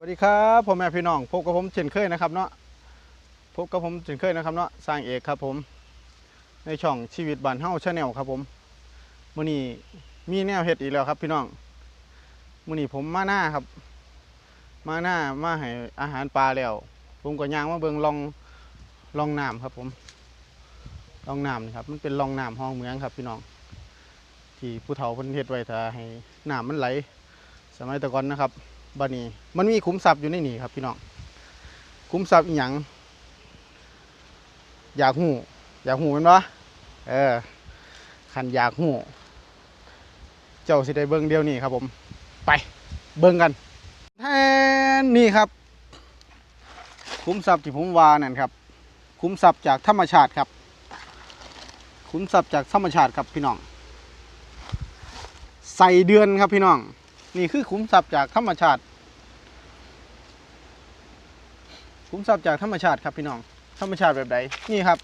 สวัสดีครับพ่อแม่พี่น้องพบกับผมเช่นเคยนะครับเนาะพบกับผมเช่นเคยนะครับเนาะสร้างเอกครับผมในช่องชีวิตบ้านเฮาชาแนลครับผมมื้อนี้มีแนวเฮ็ดอีกแล้วครับ พี่น้องมื้อนี้ผมมาหน้าครับ มาหน้ามาให้อาหารปลาแล้วผมก็ย่างมาเบิงลองลองน้ำครับผมลองน้ำนี่ครับ มันเป็นลองน้ำห้องเมืองครับ พี่น้องที่ผู้เฒ่าเพิ่นเฮ็ดไว้ถ้าให้น้ำมันไหล สมัยตะก่อนนะครับ บัดนี้ มันมีขุมทรัพย์อยู่ในนี่ครับพี่น้องขุมทรัพย์อีหยังอยากหูอยากหูมันวะเออขันอยากหูเจ้าสิได้เบิ้งเดียวนี่ครับผม ไปเบิ้งกันแทนนี่ครับขุมทรัพย์ที่ผมวานั่นครับขุมทรัพย์จากธรรมชาติครับขุมทรัพย์จากธรรมชาติครับพี่น้อง ใส่เดือนครับพี่น้อง นี่คือขุมทรัพย์จากธรรมชาติ ขุมทรัพย์จากธรรมชาติครับพี่น้อง ธรรมชาติแบบใดนี่ครับ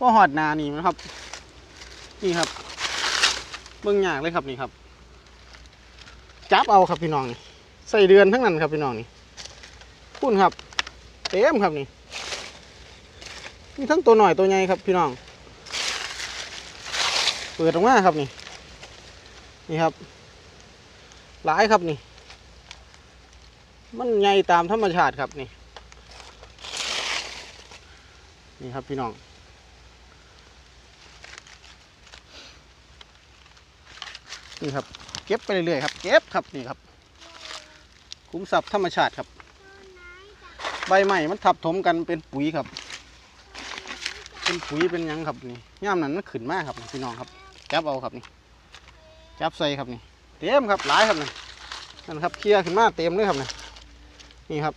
ว่าหอดนานี่นะครับ นี่ครับ เบื้องยากเลยครับนี่ครับ จับเอาครับพี่น้องนี่ใส่เดือนทั้งนั้นครับพี่น้องนี่พุ่นครับเต็มครับนี่มีทั้งตัวหน่อยตัวใหญ่ครับพี่น้อง เปิดออกมาครับนี่ นี่ครับ หลายครับนี่ มันใหญ่ตามธรรมชาติครับนี่ นี่ครับพี่น้องนี่ครับ เก็บไปเรื่อยๆครับเก็บครับนี่ครับ คุ้มทรัพย์ธรรมชาติครับ ใบไม้มันทับถมกันเป็นปุ๋ยครับ เป็นปุ๋ยเป็นยังครับนี่ย่ามนั้นมันขึ้นมากครับพี่น้องครับจับเอาครับนี่จับใส่ครับนี่เต็มครับหลายครับนี่นั่นครับเคลียร์ขึ้นมาเต็มเลยครับนี่นี่ครับ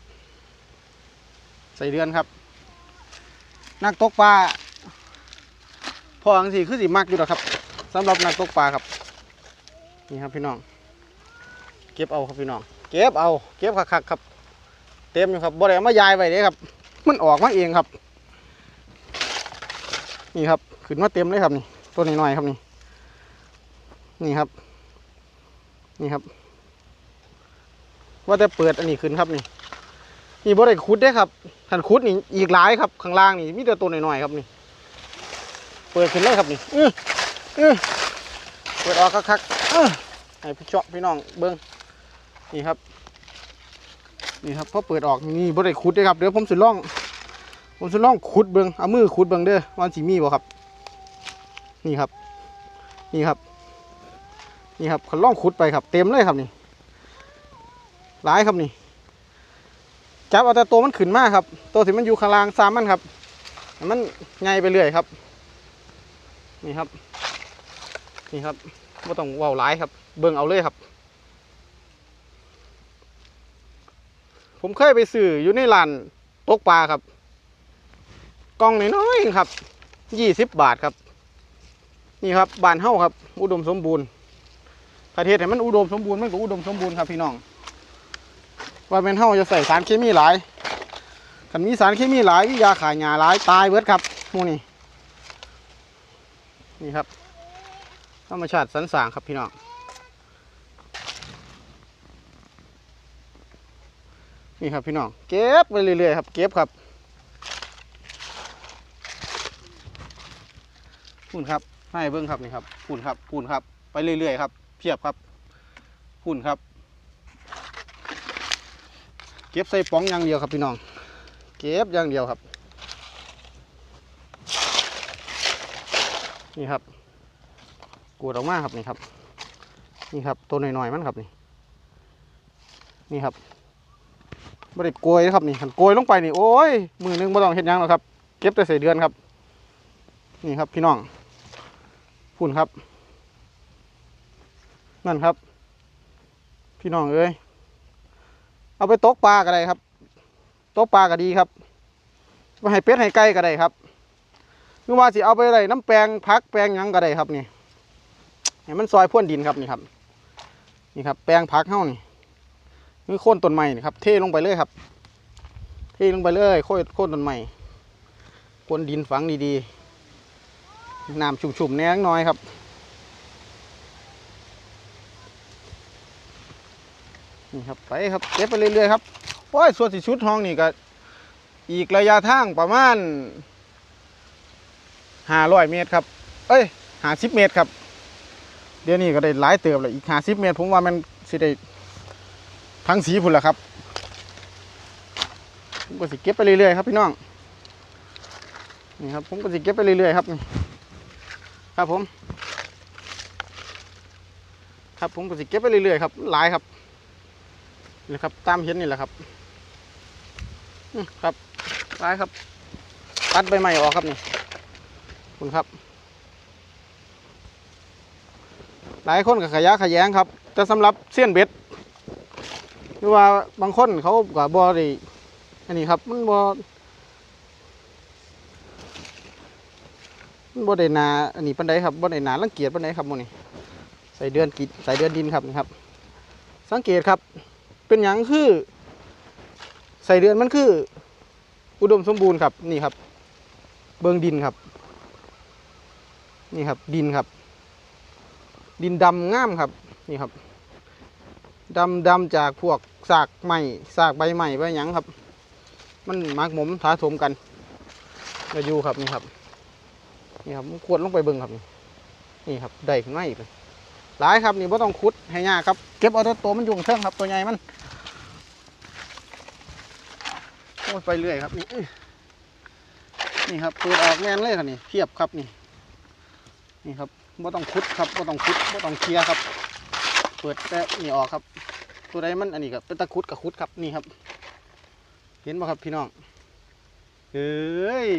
ใส่เดือนครับ นักตกปลาพออังสีคือสีมากอยู่หรอกครับสำหรับนักตกปลาครับ นี่ครับพี่น้อง เก็บเอาครับพี่น้อง เก็บเอา เก็บคักๆครับ เต็มอยู่ครับบ่ได้เอามายายไว้เลยครับ มันออกมาเองครับ นี่ครับขึ้นมาเต็มเลยครับนี่ตัวนี้หน่อยๆครับนี่ นี่ครับ นี่ครับ ว่าแต่เปิดอันนี้ขึ้นครับนี่ นี่บ่ได้ขุดเด้ครับขันขุดนี่อีกหลายครับข้างล่างนี่มีแต่ตัวหน่อยๆครับนี่เปิดขึ้นเลยครับนี่อื้ออื้อเปิดออกคักๆอื้อให้พี่เจาะพี่น้องเบิ้งนี่ครับ นี่ครับพอเปิดออกนี่บ่ได้ขุดเด้ครับเดี๋ยวผมสิล่อง ผมสิล่องขุดเบิ้งเอามือขุดเบิ้งเด้อว่าสิมีบ่ครับ นี่ครับ นี่ครับ นี่ครับเขาล่องขุดไปครับ เต็มเลยครับนี่หลายครับนี่ จับเอาแต่ตัวมันขึ้นมากครับ ตัวที่มันอยู่ข้างล่างซ้ำมันครับ มันไงไปเรื่อยครับ นี่ครับ นี่ครับไม่ต้องว้าหลายครับ เบิ่งเอาเลยครับ ผมเคยไปซื้ออยู่ในร้านตกปลาครับกล่องน้อยๆครับยี่สิบบาทครับ นี่ครับบานเฮ้าครับ อุดมสมบูรณ์ประเทศไหนมันอุดมสมบูรณ์มันก็อุดมสมบูรณ์ครับพี่น้อง ว่าเป็นเท่าจะใส่สารเคมีหลายคันมีสารเคมีหลายวิยาขายยาหลายตายเบิดครับพวกนี้นี่ครับธรรมชาติสรรสางครับพี่น้องนี่ครับพี่น้องเก็บไปเรื่อยๆครับเก็บครับพูนครับให้เบิ้งครับนี่ครับพูนครับพูนครับ ไปเรื่อยๆครับเพียบครับพูนครับ เก็บใส่ป๋องอย่างเดียวครับพี่น้อง เก็บอย่างเดียวครับ นี่ครับกวดออกมาครับนี่ครับ นี่ครับตัวหน่อยๆมันครับนี่ นี่ครับไม่ได้โกยนะครับนี่หันโกยลงไปนี่โอ้ยมือหนึงไม่ต้องเห็นยังหรอกครับ เก็บแต่ใส่เดือนครับ นี่ครับพี่น้องพุ่นครับ นั่นครับ พี่น้องเอ้ย เอาไปตกปลาก็ได้ครับ ตกปลาก็ดีครับไปให้เป็ดให้ไก่ก็ได้ครับหรือว่าสิเอาไปอะไรน้ำแปลงพักแปลงยังก็ได้ครับนี่ให้มันซอยพ่นดินครับนี่ครับ นี่ครับ แปลงพักเฮ้านี่นี่โค่นต้นไม้นี่ครับ เทลงไปเลยครับ เทลงไปเลยโค่นโค่นต้นไม้พ่นดินฝังดีๆน้ำชุ่มๆแน่น้อยครับ นี่ครับไปครับเก็บไปเรื่อยๆครับโอ้ยส่วนสิชุดห้องนี่ก็อีกระยะทางประมาณห้าร้อยเมตรครับ เอ้ยห้าสิบเมตรครับ เดี๋ยวนี้ก็ได้หลายเติบเลยอีกห้าสิบเมตร ผมว่ามันสิได้ทั้งสีพุ่นละครับผมก็สิเก็บไปเรื่อยๆครับพี่น้องนี่ครับผมก็สิเก็บไปเรื่อยๆครับนี่ครับผม ครับผมก็สิเก็บไปเรื่อยๆครับหลายครับ นี่ครับ ตามเห็นนี่แหละครับครับหลายครับ ตัดใบใหม่ออกครับนี่คุณครับ หลายคนกับขยะขยงครับ แต่สำหรับเสี้ยนเบ็ดหรือว่าบางคนเขากับบอได้อันนี้ครับ มันบอมันบอได้นาอันนี้ปันไดครับบอได้นารังเกียจปันไดครับโมนี่ใส่เดือนกิใส่เดือนดินครับนี่ครับ สังเกตครับ เป็นอย่างคือใส่เดือนมันคือ อุดมสมบูรณ์ครับนี่ครับ เบิงดินครับ นี่ครับดินครับ ดินดำงามครับนี่ครับดำดำจากพวกสากใหม่สากใบใหม่ใบหยังครับ มันมักหมมถาถมกันมาอยู่ครับนี่ครับนี่ครับขวดลงไปเบิงครับ นี่นี่ครับได้ขึ้นมาอีกเลย หลายครับนี่ไ่ต้องขุดให้ยากครับเก็บเอาแต่ตัวมันอยุ่ข้างเทิงครับตัวใหญ่มันโอ้ไปเรื่อยครับนี่นี่ครับเปิดออกแมนเลยครับนี่เพียบครับนี่นี่ครับบ่ต้องคุดครับบ่ต้องคุดบ่ต้องเคลียร์ครับ เปิดแต่นี่ออกครับ ตัวใดมันอันนี้ก็เป็นตะคุดกับคุดครับนี่ครับ เห็นป่ะครับพี่น้องเอ้ย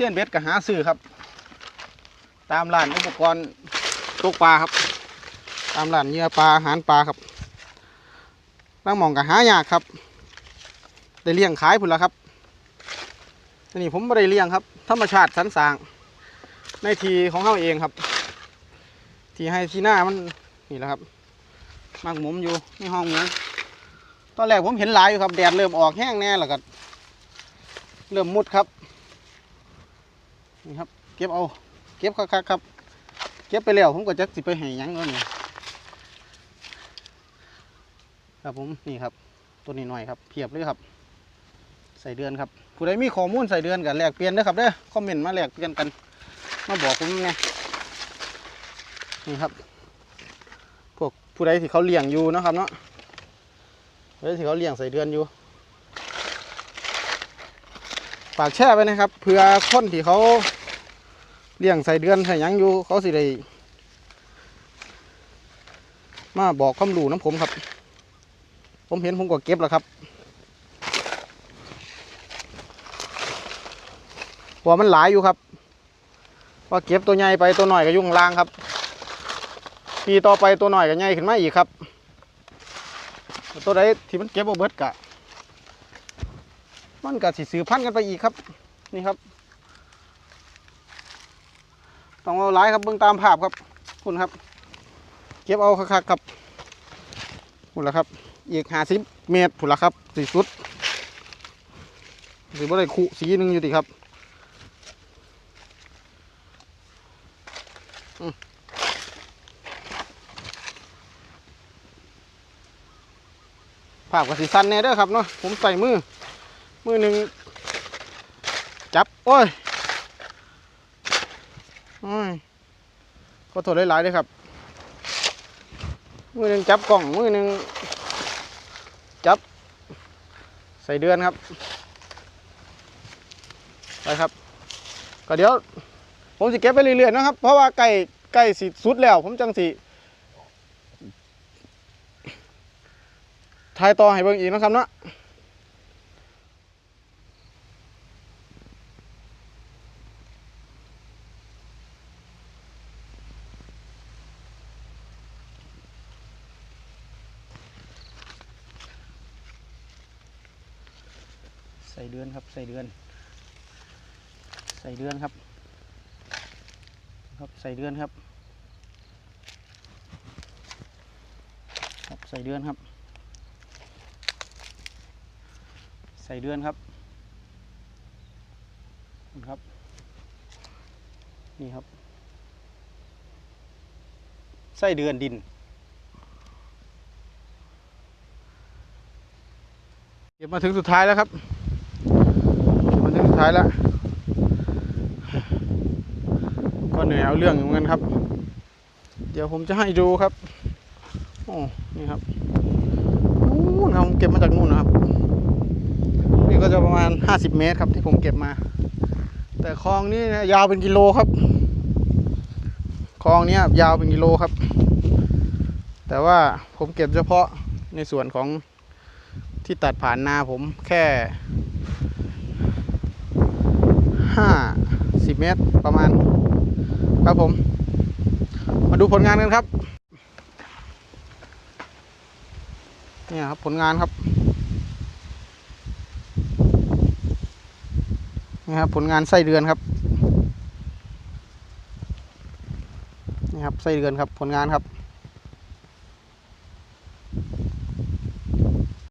เส้นเบ็ดกับหาซื้อครับ ตามร้านอุปกรณ์ตกปลาครับ ตามร้านเหยื่อปลาอาหารปลาครับนั่งมองกับหายากครับได้เลี้ยงขายพุ่นละครับอันนี้ผมไม่ได้เลี้ยงครับ ธรรมชาติสรรสาง ในทีของเขาเองครับ ทีให้ทีหน้ามันนี่แหละครับมากหมุมอยู่ในห้องหมูตอนแรกผมเห็นหลายอยู่ครับ แดดเริ่มออกแห้งแน่แล้วก็เริ่มมุดครับ นี่ครับ เก็บเอา เก็บคักๆครับ เก็บไปแล้วผมก็จะสิไปให้ยังแล้วนี่ครับผมนี่ครับตัวนี้หน่อยครับเพียบเลยครับ ใส่เดือนครับผู้ใดมีข้อมูลใส่เดือนกันแลกเปลี่ยนเด้ครับเด้อคอมเมนต์มาแลกเปลี่ยนกันมาบอกผมไงนี่ครับ พวกผู้ใดที่เขาเลี้ยงอยู่นะครับเนาะผู้ใดที่เขาเลี้ยงใส่เดือนอยู่ฝากแช่ไว้นะครับเผื่อคนที่เขา เลี้ยงใส่เดือนใส่ยังอยู่ เขาสิได้มาบอกความรู้น้ำผมครับ ผมเห็นผมก็เก็บแล้วครับหัวมันหลายอยู่ครับ ว่าเก็บตัวใหญ่ไปตัวหน่อยก็ยุ่งล่างครับปีต่อไปตัวหน่อยก็ใหญ่ขึ้นมาอีกครับ ตัวใดที่มันเก็บเอาเบิดกะ มันก็สิสืบพันกันไปอีกครับ นี่ครับ ต้องเอาหลายครับเบิ่งตามภาพครับคุณครับ เก็บเอาคักๆครับคุณละครับ อีกห้าสิบเมตรผุนละครับสีสุดสีบ่ได้คู่สีหนึ่งอยู่ดีครับภาพกับสีสันแน่เด้อครับเนาะผมใส่มือ มือหนึ่งจับ โอ้ย โอ้ยขอโทษหลายๆเลยครับ มือหนึ่งจับกล่อง มือหนึ่งจับ ใส่เดือนครับ ไปครับ ก็เดี๋ยว ผมสิเก็บไปเรื่อยๆนะครับ เพราะว่าใกล้ใกล้สิสุดแล้ว ผมจังสิถ่ายต่อให้เบิ่งอีกนะครับเนาะ ดือนครับใส่เดือน ใส่เดือนครับ ครับใส่เดือนครับ ครับใส่เดือนครับ ใส่เดือนครับนี่ครับ นี่ครับไส้เดือนดิน เก็บมาถึงสุดท้ายแล้วครับ เก็บมาถึงสุด ท้ายแล้ว ก็เหนื่อยเอาเรื่องอยู่เหมือนกันครับ เดี๋ยวผมจะให้ดูครับโอ้นี่ครับนู่นครับผมเก็บมาจากนู่นนะครับนี่ก็จะประมาณ 50 เมตรครับที่ผมเก็บมา แต่คลองนี้เนี่ยาวเป็นกิโลครับคลองนี้ยาวเป็นกิโลครับ แต่ว่าผมเก็บเฉพาะในส่วนของที่ตัดผ่านนาผมแค่ ห้าสิบเมตรประมาณ ครับผม มาดูผลงานกันครับเนี่ยครับผลงานครับนี่ครับ ผลงานไส้เดือนครับนี่ครับไส้เดือนครับ ผลงานครับ